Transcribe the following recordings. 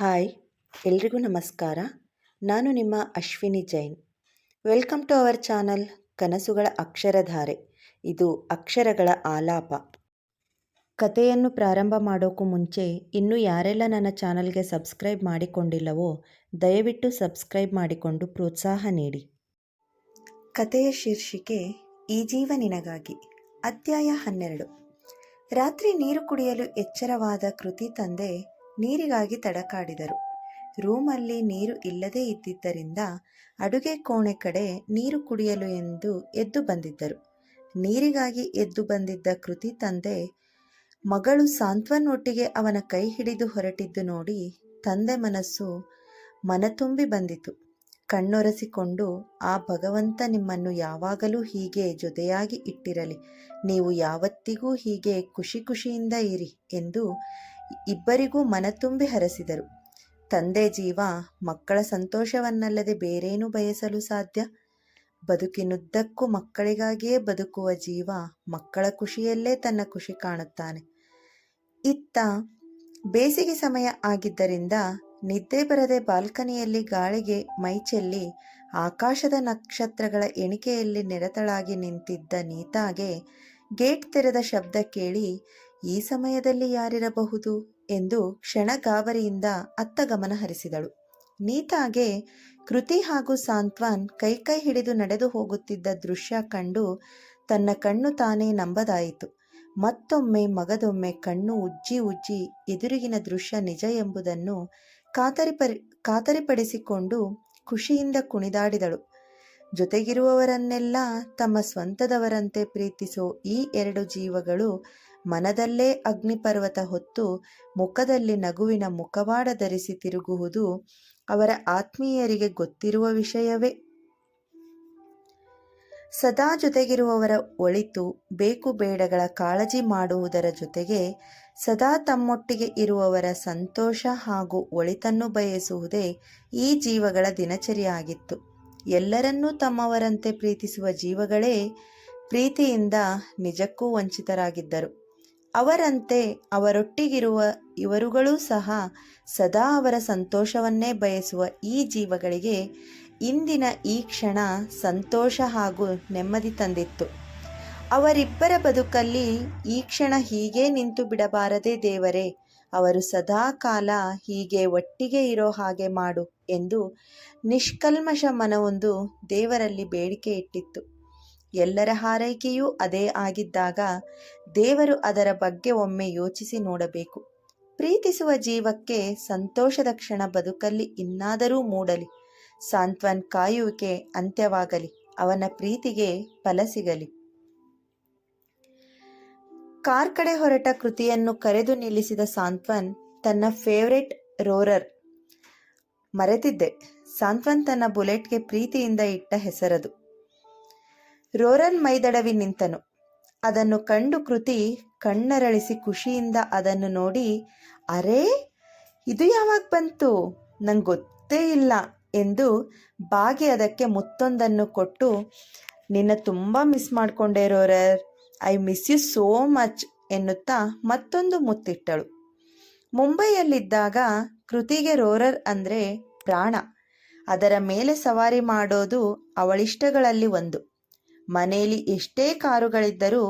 Hi, ಎಲ್ರಿಗೂ ನಮಸ್ಕಾರ. ನಾನು ನಿಮ್ಮ Ashwini Jain. Welcome to our channel ಕನಸುಗಳ ಅಕ್ಷರಧಾರೆ. ಇದು ಅಕ್ಷರಗಳ ಆಲಾಪ. ಕಥೆಯನ್ನು ಪ್ರಾರಂಭ ಮಾಡೋಕ್ಕೂ ಮುಂಚೆ ಇನ್ನೂ ಯಾರೆಲ್ಲ ನನ್ನ ಚಾನಲ್ಗೆ ಸಬ್ಸ್ಕ್ರೈಬ್ ಮಾಡಿಕೊಂಡಿಲ್ಲವೋ, ದಯವಿಟ್ಟು ಸಬ್ಸ್ಕ್ರೈಬ್ ಮಾಡಿಕೊಂಡು ಪ್ರೋತ್ಸಾಹ ನೀಡಿ. ಕಥೆಯ ಶೀರ್ಷಿಕೆ, ಈ ಜೀವ ನಿನಗಾಗಿ ಅಧ್ಯಾಯ ಹನ್ನೆರಡು. ರಾತ್ರಿ ನೀರು ಕುಡಿಯಲು ಎಚ್ಚರವಾದ ಕೃತಿ ತಂದೆ ನೀರಿಗಾಗಿ ತಡಕಾಡಿದರು. ರೂಮಲ್ಲಿ ನೀರು ಇಲ್ಲದೇ ಇದ್ದಿದ್ದರಿಂದ ಅಡುಗೆ ಕೋಣೆ ಕಡೆ ನೀರು ಕುಡಿಯಲು ಎಂದು ಎದ್ದು ಬಂದಿದ್ದರು. ನೀರಿಗಾಗಿ ಎದ್ದು ಬಂದಿದ್ದ ಕೃತಿ ತಂದೆ ಮಗಳು ಸಾಂತ್ವನ್ ಒಟ್ಟಿಗೆ ಅವನ ಕೈ ಹಿಡಿದು ಹೊರಟಿದ್ದು ನೋಡಿ ತಂದೆ ಮನಸ್ಸು ಮನತುಂಬಿ ಬಂದಿತು. ಕಣ್ಣೊರೆಸಿಕೊಂಡು, ಆ ಭಗವಂತ ನಿಮ್ಮನ್ನು ಯಾವಾಗಲೂ ಹೀಗೆ ಜೊತೆಯಾಗಿ ಇಟ್ಟಿರಲಿ. ನೀವು ಯಾವತ್ತಿಗೂ ಹೀಗೆ ಖುಷಿ ಖುಷಿಯಿಂದ ಇರಿ ಎಂದು ಇಬ್ಬರಿಗೂ ಮನತುಂಬಿ ಹರಸಿದರು. ತಂದೆ ಜೀವ ಮಕ್ಕಳ ಸಂತೋಷವನ್ನಲ್ಲದೆ ಬೇರೇನು ಬಯಸಲು ಸಾಧ್ಯ. ಬದುಕಿನುದ್ದಕ್ಕೂ ಮಕ್ಕಳಿಗಾಗಿಯೇ ಬದುಕುವ ಜೀವ ಮಕ್ಕಳ ಖುಷಿಯಲ್ಲೇ ತನ್ನ ಖುಷಿ ಕಾಣುತ್ತಾನೆ. ಇತ್ತ ಬೇಸಿಗೆ ಸಮಯ ಆಗಿದ್ದರಿಂದ ನಿದ್ದೆ ಬರದೆ ಬಾಲ್ಕನಿಯಲ್ಲಿ ಗಾಳಿಗೆ ಮೈಚೆಲ್ಲಿ ಆಕಾಶದ ನಕ್ಷತ್ರಗಳ ಎಣಿಕೆಯಲ್ಲಿ ನಿರತಳಾಗಿ ನಿಂತಿದ್ದ ನೀತಾಗೆ ಗೇಟ್ ತೆರೆದ ಶಬ್ದ ಕೇಳಿ ಈ ಸಮಯದಲ್ಲಿ ಯಾರಿರಬಹುದು? ಎಂದು ಕ್ಷಣ ಗಾಬರಿಯಿಂದ ಅತ್ತ ಗಮನ ಹರಿಸಿದಳು. ನೀತಾಗೆ ಕೃತಿ ಹಾಗೂ ಸಾಂತ್ವಾನ್ ಕೈ ಹಿಡಿದು ನಡೆದು ಹೋಗುತ್ತಿದ್ದ ದೃಶ್ಯ ಕಂಡು ತನ್ನ ಕಣ್ಣು ತಾನೇ ನಂಬದಾಯಿತು. ಮತ್ತೊಮ್ಮೆ ಮಗದೊಮ್ಮೆ ಕಣ್ಣು ಉಜ್ಜಿ ಉಜ್ಜಿ ಎದುರಿಗಿನ ದೃಶ್ಯ ನಿಜ ಎಂಬುದನ್ನು ಖಾತರಿಪರಿ ಖಾತರಿಪಡಿಸಿಕೊಂಡು ಖುಷಿಯಿಂದ ಕುಣಿದಾಡಿದಳು. ಜೊತೆಗಿರುವವರನ್ನೆಲ್ಲ ತಮ್ಮ ಸ್ವಂತದವರಂತೆ ಪ್ರೀತಿಸೋ ಈ ಎರಡು ಜೀವಗಳು ಮನದಲ್ಲೇ ಅಗ್ನಿಪರ್ವತ ಹೊತ್ತು ಮುಖದಲ್ಲಿ ನಗುವಿನ ಮುಖವಾಡ ಧರಿಸಿ ತಿರುಗುವುದು ಅವರ ಆತ್ಮೀಯರಿಗೆ ಗೊತ್ತಿರುವ ವಿಷಯವೇ. ಸದಾ ಜೊತೆಗಿರುವವರ ಒಳಿತು ಬೇಕು ಬೇಡಗಳ ಕಾಳಜಿ ಮಾಡುವುದರ ಜೊತೆಗೆ ಸದಾ ತಮ್ಮೊಟ್ಟಿಗೆ ಇರುವವರ ಸಂತೋಷ ಹಾಗೂ ಒಳಿತನ್ನು ಬಯಸುವುದೇ ಈ ಜೀವಗಳ ದಿನಚರಿಯಾಗಿತ್ತು. ಎಲ್ಲರನ್ನೂ ತಮ್ಮವರಂತೆ ಪ್ರೀತಿಸುವ ಜೀವಗಳೇ ಪ್ರೀತಿಯಿಂದ ನಿಜಕ್ಕೂ ವಂಚಿತರಾಗಿದ್ದರು. ಅವರಂತೆ ಅವರೊಟ್ಟಿಗಿರುವ ಇವರುಗಳೂ ಸಹ ಸದಾ ಅವರ ಸಂತೋಷವನ್ನೇ ಬಯಸುವ ಈ ಜೀವಗಳಿಗೆ ಇಂದಿನ ಈ ಕ್ಷಣ ಸಂತೋಷ ಹಾಗೂ ನೆಮ್ಮದಿ ತಂದಿತ್ತು. ಅವರಿಬ್ಬರ ಬದುಕಲ್ಲಿ ಈ ಕ್ಷಣ ಹೀಗೇ ನಿಂತು ಬಿಡಬಾರದೆ ದೇವರೇ, ಅವರು ಸದಾ ಕಾಲ ಹೀಗೆ ಒಟ್ಟಿಗೆ ಇರೋ ಹಾಗೆ ಮಾಡು ಎಂದು ನಿಷ್ಕಲ್ಮಶ ಮನವೊಂದು ದೇವರಲ್ಲಿ ಬೇಡಿಕೆ ಇಟ್ಟಿತ್ತು. ಎಲ್ಲರ ಹಾರೈಕೆಯೂ ಅದೇ ಆಗಿದ್ದಾಗ ದೇವರು ಅದರ ಬಗ್ಗೆ ಒಮ್ಮೆ ಯೋಚಿಸಿ ನೋಡಬೇಕು. ಪ್ರೀತಿಸುವ ಜೀವಕ್ಕೆ ಸಂತೋಷದ ಕ್ಷಣ ಬದುಕಲ್ಲಿ ಇನ್ನಾದರೂ ಮೂಡಲಿ. ಸಾಂತ್ವನ್ ಕಾಯುವಿಕೆ ಅಂತ್ಯವಾಗಲಿ, ಅವನ ಪ್ರೀತಿಗೆ ಫಲ ಸಿಗಲಿ. ಕಾರ್ ಕಡೆ ಹೊರಟ ಕೃತಿಯನ್ನು ಕರೆದು ನಿಲ್ಲಿಸಿದ ಸಾಂತ್ವನ್ ತನ್ನ ಫೇವ್ರೆಟ್ ರೋರರ್ ಮರೆತಿದ್ದೆ. ಸಾಂತ್ವನ್ ತನ್ನ ಬುಲೆಟ್ಗೆ ಪ್ರೀತಿಯಿಂದ ಇಟ್ಟ ಹೆಸರದು. ರೋರನ್ ಮೈದಡವಿ ನಿಂತನು. ಅದನ್ನು ಕಂಡು ಕೃತಿ ಕಣ್ಣರಳಿಸಿ ಖುಷಿಯಿಂದ ಅದನ್ನು ನೋಡಿ, ಅರೇ, ಇದು ಯಾವಾಗ ಬಂತು? ನಂಗೆ ಗೊತ್ತೇ ಇಲ್ಲ ಎಂದು ಬಾಗಿ ಅದಕ್ಕೆ ಮುತ್ತೊಂದನ್ನು ಕೊಟ್ಟು, ನಿನ್ನ ತುಂಬ ಮಿಸ್ ಮಾಡಿಕೊಂಡೆ roarer. I miss you so much ಎನ್ನುತ್ತಾ ಮತ್ತೊಂದು ಮುತ್ತಿಟ್ಟಳು. ಮುಂಬೈಯಲ್ಲಿದ್ದಾಗ ಕೃತಿಗೆ ರೋರರ್ ಅಂದರೆ ಪ್ರಾಣ. ಅದರ ಮೇಲೆ ಸವಾರಿ ಮಾಡೋದು ಅವಳಿಷ್ಟಗಳಲ್ಲಿ ಒಂದು. ಮನೆಯಲ್ಲಿ ಎಷ್ಟೇ ಕಾರುಗಳಿದ್ದರೂ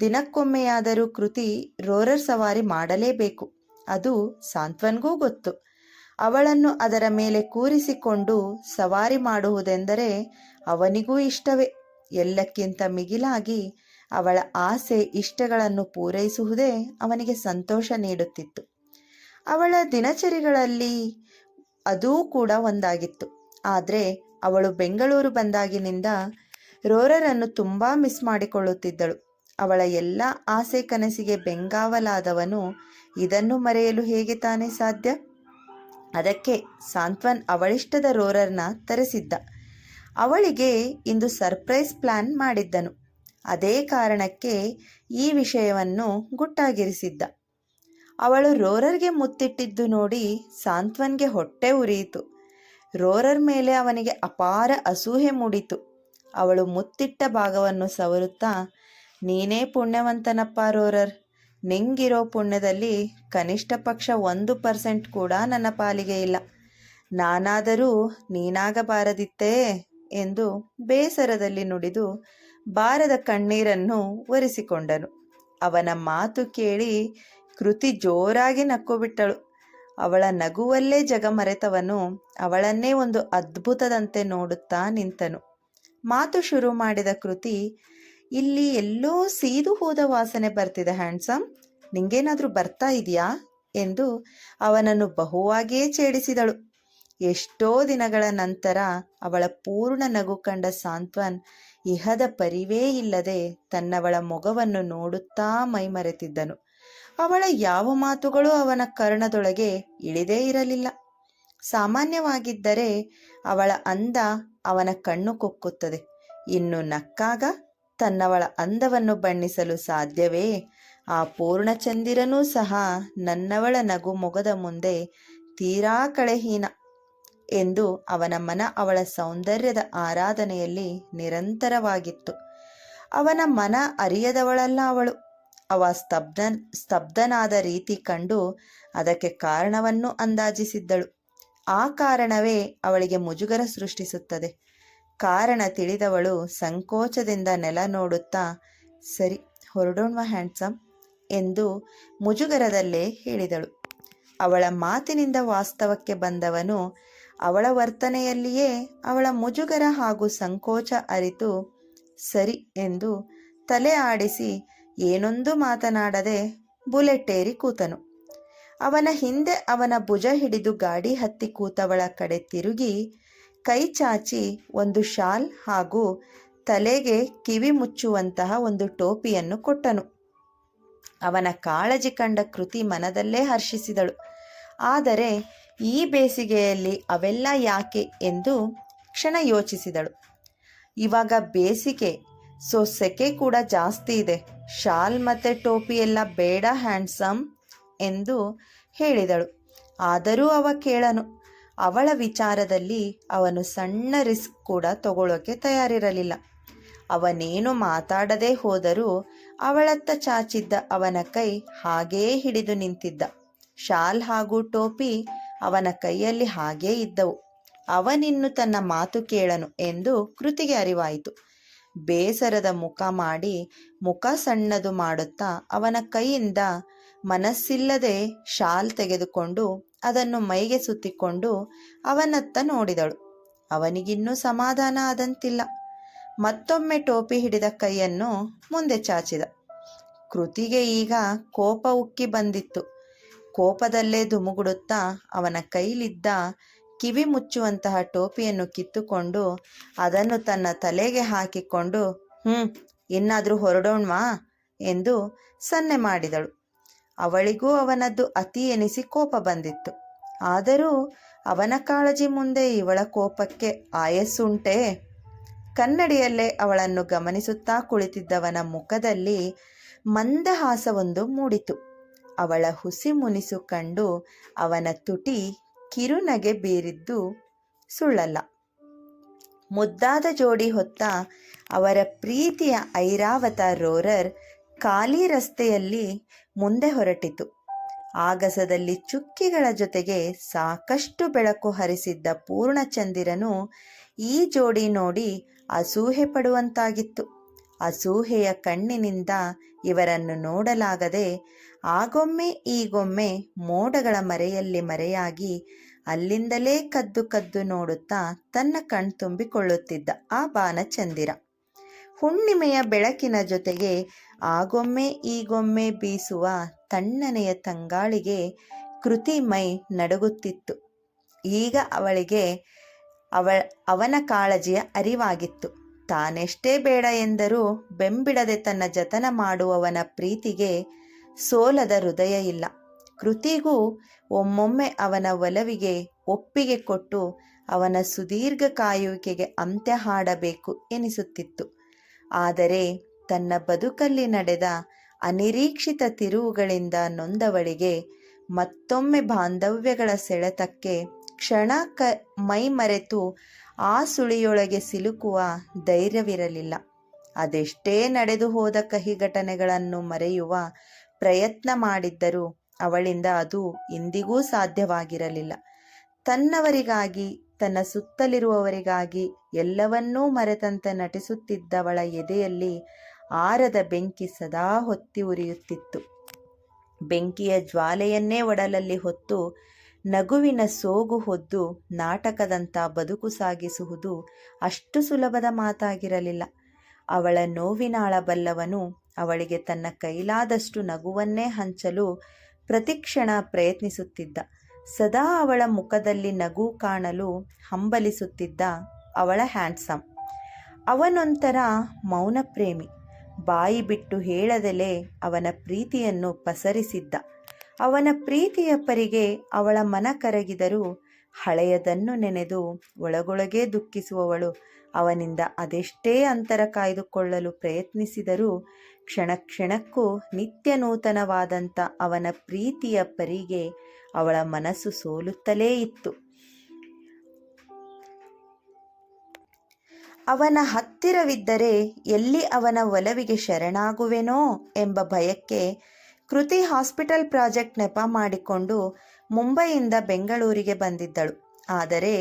ದಿನಕ್ಕೊಮ್ಮೆಯಾದರೂ ಕೃತಿ ರೋರರ್ ಸವಾರಿ ಮಾಡಲೇಬೇಕು. ಅದು ಸಾಂತ್ವನ್ಗೂ ಗೊತ್ತು. ಅವಳನ್ನು ಅದರ ಮೇಲೆ ಕೂರಿಸಿಕೊಂಡು ಸವಾರಿ ಮಾಡುವುದೆಂದರೆ ಅವನಿಗೂ ಇಷ್ಟವೇ. ಎಲ್ಲಕ್ಕಿಂತ ಮಿಗಿಲಾಗಿ ಅವಳ ಆಸೆ ಇಷ್ಟಗಳನ್ನು ಪೂರೈಸುವುದೇ ಅವನಿಗೆ ಸಂತೋಷ ನೀಡುತ್ತಿತ್ತು. ಅವಳ ದಿನಚರಿಗಳಲ್ಲಿ ಅದೂ ಕೂಡ ಒಂದಾಗಿತ್ತು. ಆದರೆ ಅವಳು ಬೆಂಗಳೂರು ಬಂದಾಗಿನಿಂದ ರೋರರನ್ನು ತುಂಬ ಮಿಸ್ ಮಾಡಿಕೊಳ್ಳುತ್ತಿದ್ದಳು. ಅವಳ ಎಲ್ಲ ಆಸೆ ಕನಸಿಗೆ ಬೆಂಗಾವಲಾದವನು ಇದನ್ನು ಮರೆಯಲು ಹೇಗೆ ತಾನೇ ಸಾಧ್ಯ? ಅದಕ್ಕೆ ಸಾಂತ್ವನ್ ಅವಳಿಷ್ಟದ ರೋರರ್ನ ತರಿಸಿದ್ದ. ಅವಳಿಗೆ ಇಂದು ಸರ್ಪ್ರೈಸ್ ಪ್ಲಾನ್ ಮಾಡಿದ್ದನು. ಅದೇ ಕಾರಣಕ್ಕೆ ಈ ವಿಷಯವನ್ನು ಗುಟ್ಟಾಗಿರಿಸಿದ್ದ. ಅವಳು ರೋರರ್ಗೆ ಮುತ್ತಿಟ್ಟಿದ್ದು ನೋಡಿ ಸಾಂತ್ವನ್ಗೆ ಹೊಟ್ಟೆ ಉರಿಯಿತು. ರೋರರ್ ಮೇಲೆ ಅವನಿಗೆ ಅಪಾರ ಅಸೂಹೆ ಮೂಡಿತು. ಅವಳು ಮುತ್ತಿಟ್ಟ ಭಾಗವನ್ನು ಸವರುತ್ತಾ, ನೀನೇ ಪುಣ್ಯವಂತನಪ್ಪ ರೋರರ್. ನಿಂಗಿರೋ ಪುಣ್ಯದಲ್ಲಿ ಕನಿಷ್ಠ ಪಕ್ಷ ಒಂದು ಪರ್ಸೆಂಟ್ ಕೂಡ ನನ್ನ ಪಾಲಿಗೆ ಇಲ್ಲ. ನಾನಾದರೂ ನೀನಾಗಬಾರದಿತ್ತೇ? ಎಂದು ಬೇಸರದಲ್ಲಿ ನುಡಿದು ಬಾರದ ಕಣ್ಣೀರನ್ನು ಒರೆಸಿಕೊಂಡನು. ಅವನ ಮಾತು ಕೇಳಿ ಕೃತಿ ಜೋರಾಗಿ ನಕ್ಕು ಅವಳ ನಗುವಲ್ಲೇ ಜಗ ಮರೆತವನು ಅವಳನ್ನೇ ಒಂದು ಅದ್ಭುತದಂತೆ ನೋಡುತ್ತಾ ನಿಂತನು. ಮಾತು ಶುರು ಮಾಡಿದ ಕೃತಿ, ಇಲ್ಲಿ ಎಲ್ಲೋ ಸೀದು ಹೋದ ವಾಸನೆ ಬರ್ತಿದೆ, ಹ್ಯಾಂಡ್ಸಮ್. ನಿಂಗೇನಾದರೂ ಬರ್ತಾ ಇದೆಯಾ? ಎಂದು ಅವನನ್ನು ಬಹುವಾಗಿಯೇ ಛೇಡಿಸಿದಳು. ಎಷ್ಟೋ ದಿನಗಳ ನಂತರ ಅವಳ ಪೂರ್ಣ ನಗು ಕಂಡ ಸಾಂತ್ವನ್ ಇಹದ ಪರಿವೇ ಇಲ್ಲದೆ ತನ್ನವಳ ಮೊಗವನ್ನು ನೋಡುತ್ತಾ ಮೈಮರೆತಿದ್ದನು. ಅವಳ ಯಾವ ಮಾತುಗಳು ಅವನ ಕರ್ಣದೊಳಗೆ ಇಳಿದೇ ಇರಲಿಲ್ಲ. ಸಾಮಾನ್ಯವಾಗಿದ್ದರೆ ಅವಳ ಅಂದ ಅವನ ಕಣ್ಣು ಕುಕ್ಕುತ್ತದೆ. ಇನ್ನು ನಕ್ಕಾಗ ತನ್ನವಳ ಅಂದವನ್ನು ಬಣ್ಣಿಸಲು ಸಾಧ್ಯವೇ? ಆ ಪೂರ್ಣಚಂದಿರನೂ ಸಹ ನನ್ನವಳ ನಗು ಮೊಗದ ಮುಂದೆ ತೀರಾ ಕಳೆಹೀನ ಎಂದು ಅವನ ಮನ ಅವಳ ಸೌಂದರ್ಯದ ಆರಾಧನೆಯಲ್ಲಿ ನಿರಂತರವಾಗಿತ್ತು. ಅವನ ಮನ ಅರಿಯದವಳಲ್ಲ ಅವಳು. ಅವ ಸ್ತಬ್ಧ ಸ್ತಬ್ಧನಾದ ರೀತಿ ಕಂಡು ಅದಕ್ಕೆ ಕಾರಣವನ್ನು ಅಂದಾಜಿಸಿದ್ದಳು. ಆ ಕಾರಣವೇ ಅವಳಿಗೆ ಮುಜುಗರ ಸೃಷ್ಟಿಸುತ್ತದೆ. ಕಾರಣ ತಿಳಿದವಳು ಸಂಕೋಚದಿಂದ ನೆಲ ನೋಡುತ್ತಾ, ಸರಿ, ಹೊರಡೋಣ್ವ ಹ್ಯಾಂಡ್ಸಮ್ ಎಂದು ಮುಜುಗರದಲ್ಲೇ ಹೇಳಿದಳು. ಅವಳ ಮಾತಿನಿಂದ ವಾಸ್ತವಕ್ಕೆ ಬಂದವನು ಅವಳ ವರ್ತನೆಯಲ್ಲಿಯೇ ಅವಳ ಮುಜುಗರ ಹಾಗೂ ಸಂಕೋಚ ಅರಿತು, ಸರಿ ಎಂದು ತಲೆ ಆಡಿಸಿ ಏನೊಂದು ಮಾತನಾಡದೆ ಬುಲೆಟ್ ಏರಿ ಕೂತನು. ಅವನ ಹಿಂದೆ ಅವನ ಭುಜ ಹಿಡಿದು ಗಾಡಿ ಹತ್ತಿ ಕೂತವಳ ಕಡೆ ತಿರುಗಿ ಕೈ ಚಾಚಿ ಒಂದು ಶಾಲ್ ಹಾಗೂ ತಲೆಗೆ ಕಿವಿ ಮುಚ್ಚುವಂತಹ ಒಂದು ಟೋಪಿಯನ್ನು ಕೊಟ್ಟನು. ಅವನ ಕಾಳಜಿ ಕಂಡ ಕೃತಿ ಮನದಲ್ಲೇ ಹರ್ಷಿಸಿದಳು. ಆದರೆ ಈ ಬೇಸಿಗೆಯಲ್ಲಿ ಅವೆಲ್ಲ ಯಾಕೆ ಎಂದು ಕ್ಷಣ ಯೋಚಿಸಿದಳು. ಇವಾಗ ಬೇಸಿಗೆ ಸೊ ಸೆಕೆ ಕೂಡ ಜಾಸ್ತಿ ಇದೆ. ಶಾಲ್ ಮತ್ತು ಟೋಪಿ ಎಲ್ಲ ಬೇಡ, ಹ್ಯಾಂಡ್ಸಮ್. ಎಂದು ಹೇಳಿದಳು. ಆದರೂ ಅವ ಕೇಳನು, ಅವಳ ವಿಚಾರದಲ್ಲಿ ಅವನು ಸಣ್ಣ ರಿಸ್ಕ್ ಕೂಡ ತಗೊಳ್ಳೋಕೆ ತಯಾರಿರಲಿಲ್ಲ. ಅವನೇನು ಮಾತಾಡದೇ ಹೋದರೂ ಅವಳತ್ತ ಚಾಚಿದ್ದ ಅವನ ಕೈ ಹಾಗೇ ಹಿಡಿದು ನಿಂತಿದ್ದ. ಶಾಲ್ ಹಾಗೂ ಟೋಪಿ ಅವನ ಕೈಯಲ್ಲಿ ಹಾಗೇ ಇದ್ದವು. ಅವನಿನ್ನು ತನ್ನ ಮಾತು ಕೇಳನು ಎಂದು ಕೃತಿಗೆ ಅರಿವಾಯಿತು. ಬೇಸರದ ಮುಖ ಮಾಡಿ ಮುಖ ಸಣ್ಣದು ಮಾಡುತ್ತಾ ಅವನ ಕೈಯಿಂದ ಮನಸ್ಸಿಲ್ಲದೆ ಶಾಲ್ ತೆಗೆದುಕೊಂಡು ಅದನ್ನು ಮೈಗೆ ಸುತ್ತಿಕೊಂಡು ಅವನತ್ತ ನೋಡಿದಳು. ಅವನಿಗಿನ್ನೂ ಸಮಾಧಾನ ಆದಂತಿಲ್ಲ. ಮತ್ತೊಮ್ಮೆ ಟೋಪಿ ಹಿಡಿದ ಕೈಯನ್ನು ಮುಂದೆ ಚಾಚಿದ. ಕೃತಿಗೆ ಈಗ ಕೋಪ ಉಕ್ಕಿ ಬಂದಿತ್ತು. ಕೋಪದಲ್ಲೇ ಧುಮುಗುಡುತ್ತಾ ಅವನ ಕೈಲಿದ್ದ ಕಿವಿ ಮುಚ್ಚುವಂತಹ ಟೋಪಿಯನ್ನು ಕಿತ್ತುಕೊಂಡು ಅದನ್ನು ತನ್ನ ತಲೆಗೆ ಹಾಕಿಕೊಂಡು, ಹ್ಮ್, ಇನ್ನಾದರೂ ಹೊರಡೋಣ್ವಾ? ಎಂದು ಸನ್ನೆ ಮಾಡಿದಳು. ಅವಳಿಗೂ ಅವನದ್ದು ಅತಿ ಎನಿಸಿ ಕೋಪ ಬಂದಿತ್ತು. ಆದರೂ ಅವನ ಕಾಳಜಿ ಮುಂದೆ ಇವಳ ಕೋಪಕ್ಕೆ ಆಯಸ್ಸುಂಟೇ? ಕನ್ನಡಿಯಲ್ಲೇ ಅವಳನ್ನು ಗಮನಿಸುತ್ತಾ ಕುಳಿತಿದ್ದವನ ಮುಖದಲ್ಲಿ ಮಂದಹಾಸವೊಂದು ಮೂಡಿತು. ಅವಳ ಹುಸಿ ಮುನಿಸು ಕಂಡು ಅವನ ತುಟಿ ಕಿರುನಗೆ ಬೀರಿದ್ದು ಸುಳ್ಳಲ್ಲ. ಮುದ್ದಾದ ಜೋಡಿ ಹೊತ್ತ ಅವರ ಪ್ರೀತಿಯ ಐರಾವತ ರೋರರ್ ಖಾಲಿ ರಸ್ತೆಯಲ್ಲಿ ಮುಂದೆ ಹೊರಟಿತು. ಆಗಸದಲ್ಲಿ ಚುಕ್ಕಿಗಳ ಜೊತೆಗೆ ಸಾಕಷ್ಟು ಬೆಳಕು ಹರಿಸಿದ್ದ ಪೂರ್ಣಚಂದಿರನು ಈ ಜೋಡಿ ನೋಡಿ ಅಸೂಹೆ ಪಡುವಂತಾಗಿತ್ತು. ಅಸೂಹೆಯ ಕಣ್ಣಿನಿಂದ ಇವರನ್ನು ನೋಡಲಾಗದೆ ಆಗೊಮ್ಮೆ ಈಗೊಮ್ಮೆ ಮೋಡಗಳ ಮರೆಯಲ್ಲಿ ಮರೆಯಾಗಿ ಅಲ್ಲಿಂದಲೇ ಕದ್ದು ಕದ್ದು ನೋಡುತ್ತಾ ತನ್ನ ಕಣ್ತುಂಬಿಕೊಳ್ಳುತ್ತಿದ್ದ ಆ ಬಾನಚಂದಿರ. ಹುಣ್ಣಿಮೆಯ ಬೆಳಕಿನ ಜೊತೆಗೆ ಆಗೊಮ್ಮೆ ಈಗೊಮ್ಮೆ ಬೀಸುವ ತಣ್ಣನೆಯ ತಂಗಾಳಿಗೆ ಕೃತಿ ಮೈ ನಡುಗುತ್ತಿತ್ತು. ಈಗ ಅವಳಿಗೆ ಅವ, ಅವನ ಕಾಳಜಿಯ ಅರಿವಾಗಿತ್ತು. ತಾನೆಷ್ಟೇ ಬೇಡ ಎಂದರೂ ಬೆಂಬಿಡದೆ ತನ್ನ ಜತನ ಮಾಡುವವನ ಪ್ರೀತಿಗೆ ಸೋಲದ ಹೃದಯ ಇಲ್ಲ. ಕೃತಿಗೂ ಒಮ್ಮೊಮ್ಮೆ ಅವನ ಒಲವಿಗೆ ಒಪ್ಪಿಗೆ ಕೊಟ್ಟು ಅವನ ಸುದೀರ್ಘ ಕಾಯುವಿಕೆಗೆ ಅಂತ್ಯ ಹಾಡಬೇಕು ಎನಿಸುತ್ತಿತ್ತು. ಆದರೆ ತನ್ನ ಬದುಕಲ್ಲಿ ನಡೆದ ಅನಿರೀಕ್ಷಿತ ತಿರುವುಗಳಿಂದ ನೊಂದವಳಿಗೆ ಮತ್ತೊಮ್ಮೆ ಬಾಂಧವ್ಯಗಳ ಸೆಳೆತಕ್ಕೆ ಕ್ಷಣ ಕ ಮೈಮರೆತು ಆ ಸುಳಿಯೊಳಗೆ ಸಿಲುಕುವ ಧೈರ್ಯವಿರಲಿಲ್ಲ. ಅದೆಷ್ಟೇ ನಡೆದು ಹೋದ ಕಹಿ ಘಟನೆಗಳನ್ನು ಮರೆಯುವ ಪ್ರಯತ್ನ ಮಾಡಿದ್ದರೂ ಅವಳಿಂದ ಅದು ಇಂದಿಗೂ ಸಾಧ್ಯವಾಗಿರಲಿಲ್ಲ. ತನ್ನವರಿಗಾಗಿ, ತನ್ನ ಸುತ್ತಲಿರುವವರಿಗಾಗಿ ಎಲ್ಲವನ್ನೂ ಮರೆತಂತೆ ನಟಿಸುತ್ತಿದ್ದವಳ ಎದೆಯಲ್ಲಿ ಆರದ ಬೆಂಕಿ ಸದಾ ಹೊತ್ತಿ ಉರಿಯುತ್ತಿತ್ತು. ಬೆಂಕಿಯ ಜ್ವಾಲೆಯನ್ನೇ ಒಡಲಲ್ಲಿ ಹೊತ್ತು ನಗುವಿನ ಸೋಗು ಹೊದ್ದು ನಾಟಕದಂಥ ಬದುಕು ಸಾಗಿಸುವುದು ಅಷ್ಟು ಸುಲಭದ ಮಾತಾಗಿರಲಿಲ್ಲ. ಅವಳ ನೋವಿನಾಳಬಲ್ಲವನು ಅವಳಿಗೆ ತನ್ನ ಕೈಲಾದಷ್ಟು ನಗುವನ್ನೇ ಹಂಚಲು ಪ್ರತಿಕ್ಷಣ ಪ್ರಯತ್ನಿಸುತ್ತಿದ್ದ. ಸದಾ ಅವಳ ಮುಖದಲ್ಲಿ ನಗು ಕಾಣಲು ಹಂಬಲಿಸುತ್ತಿದ್ದ ಅವಳ ಹ್ಯಾಂಡ್ಸಮ್. ಅವನೊಂಥರ ಮೌನ ಪ್ರೇಮಿ ಬಾಯಿ ಬಿಟ್ಟು ಹೇಳದಲೇ ಅವನ ಪ್ರೀತಿಯನ್ನು ಪಸರಿಸಿದ್ದ. ಅವನ ಪ್ರೀತಿಯ ಪರಿಗೆ ಅವಳ ಮನ ಕರಗಿದರೂ ಹಳೆಯದನ್ನು ನೆನೆದು ಒಳಗೊಳಗೇ ದುಃಖಿಸುವವಳು. ಅವನಿಂದ ಅದೆಷ್ಟೇ ಅಂತರ ಕಾಯ್ದುಕೊಳ್ಳಲು ಪ್ರಯತ್ನಿಸಿದರೂ ಕ್ಷಣ ಕ್ಷಣಕ್ಕೂ ನಿತ್ಯ ನೂತನವಾದಂಥ ಅವನ ಪ್ರೀತಿಯ ಪರಿಗೆ ಅವಳ ಮನಸ್ಸು ಸೋಲುತ್ತಲೇ ಇತ್ತು. ಅವನ ಹತ್ತಿರವಿದ್ದರೆ ಎಲ್ಲಿ ಅವನ ಒಲವಿಗೆ ಶರಣಾಗುವೆನೋ ಎಂಬ ಭಯಕ್ಕೆ ಕೃತಿ ಹಾಸ್ಪಿಟಲ್ ಪ್ರಾಜೆಕ್ಟ್ ನೆಪ ಮಾಡಿಕೊಂಡು ಮುಂಬೈಯಿಂದ ಬೆಂಗಳೂರಿಗೆ ಬಂದಿದ್ದಳು. ಆದರೆ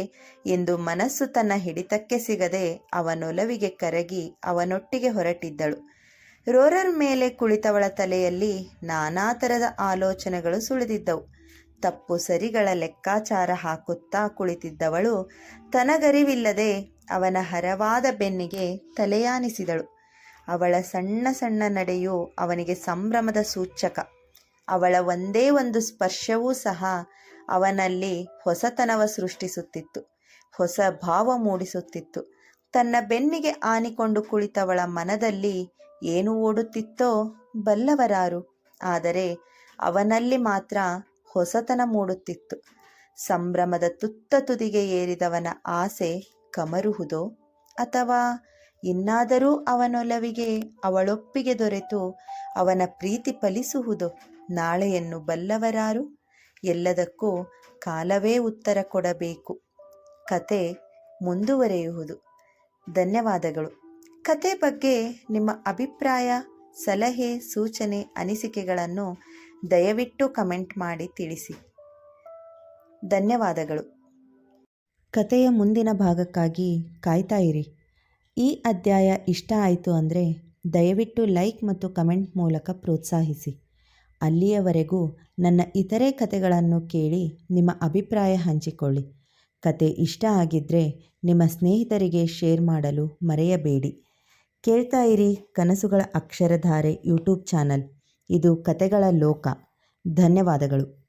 ಇಂದು ಮನಸ್ಸು ತನ್ನ ಹಿಡಿತಕ್ಕೆ ಸಿಗದೆ ಅವನೊಲವಿಗೆ ಕರಗಿ ಅವನೊಟ್ಟಿಗೆ ಹೊರಟಿದ್ದಳು. ರೋರರ್ ಮೇಲೆ ಕುಳಿತವಳ ತಲೆಯಲ್ಲಿ ನಾನಾ ಥರದ ಆಲೋಚನೆಗಳು ಸುಳಿದಿದ್ದವು. ತಪ್ಪು ಸರಿಗಳ ಲೆಕ್ಕಾಚಾರ ಹಾಕುತ್ತಾ ಕುಳಿತಿದ್ದವಳು ತನಗರಿವಿಲ್ಲದೆ ಅವನ ಹರವಾದ ಬೆನ್ನಿಗೆ ತಲೆಯಾನಿಸಿದಳು. ಅವಳ ಸಣ್ಣ ಸಣ್ಣ ನಡೆಯು ಅವನಿಗೆ ಸಂಭ್ರಮದ ಸೂಚಕ. ಅವಳ ಒಂದೇ ಒಂದು ಸ್ಪರ್ಶವೂ ಸಹ ಅವನಲ್ಲಿ ಹೊಸತನವ ಸೃಷ್ಟಿಸುತ್ತಿತ್ತು. ಹೊಸ ಭಾವ ಮೂಡಿಸುತ್ತಿತ್ತು. ತನ್ನ ಬೆನ್ನಿಗೆ ಆನಿಕೊಂಡು ಕುಳಿತವಳ ಮನದಲ್ಲಿ ಏನು ಓಡುತ್ತಿತ್ತೋ ಬಲ್ಲವರಾರು. ಆದರೆ ಅವನಲ್ಲಿ ಮಾತ್ರ ಹೊಸತನ ಮೂಡುತ್ತಿತ್ತು. ಸಂಭ್ರಮದ ತುತ್ತ ತುದಿಗೆ ಏರಿದವನ ಆಸೆ ಕಮರುಹುದೋ? ಅಥವಾ ಇನ್ನಾದರೂ ಅವನೊಲವಿಗೆ ಅವಳೊಪ್ಪಿಗೆ ದೊರೆತು ಅವನ ಪ್ರೀತಿ ಫಲಿಸುವುದು ನಾಳೆಯನ್ನು ಬಲ್ಲವರಾರು? ಎಲ್ಲದಕ್ಕೂ ಕಾಲವೇ ಉತ್ತರ ಕೊಡಬೇಕು. ಕತೆ ಮುಂದುವರೆಯುವುದು. ಧನ್ಯವಾದಗಳು. ಕತೆ ಬಗ್ಗೆ ನಿಮ್ಮ ಅಭಿಪ್ರಾಯ, ಸಲಹೆ, ಸೂಚನೆ, ಅನಿಸಿಕೆಗಳನ್ನು ದಯವಿಟ್ಟು ಕಮೆಂಟ್ ಮಾಡಿ ತಿಳಿಸಿ. ಧನ್ಯವಾದಗಳು. ಕತೆಯ ಮುಂದಿನ ಭಾಗಕ್ಕಾಗಿ ಕಾಯ್ತಾ ಇರಿ. ಈ ಅಧ್ಯಾಯ ಇಷ್ಟ ಆಯಿತು ಅಂದರೆ ದಯವಿಟ್ಟು ಲೈಕ್ ಮತ್ತು ಕಮೆಂಟ್ ಮೂಲಕ ಪ್ರೋತ್ಸಾಹಿಸಿ. ಅಲ್ಲಿಯವರೆಗೂ ನನ್ನ ಇತರೆ ಕತೆಗಳನ್ನು ಕೇಳಿ ನಿಮ್ಮ ಅಭಿಪ್ರಾಯ ಹಂಚಿಕೊಳ್ಳಿ. ಕತೆ ಇಷ್ಟ ಆಗಿದ್ದರೆ ನಿಮ್ಮ ಸ್ನೇಹಿತರಿಗೆ ಶೇರ್ ಮಾಡಲು ಮರೆಯಬೇಡಿ. ಕೇಳ್ತಾ ಇರಿ ಕನಸುಗಳ ಅಕ್ಷರಧಾರೆ ಯೂಟ್ಯೂಬ್ ಚಾನಲ್. ಇದು ಕತೆಗಳ ಲೋಕ. ಧನ್ಯವಾದಗಳು.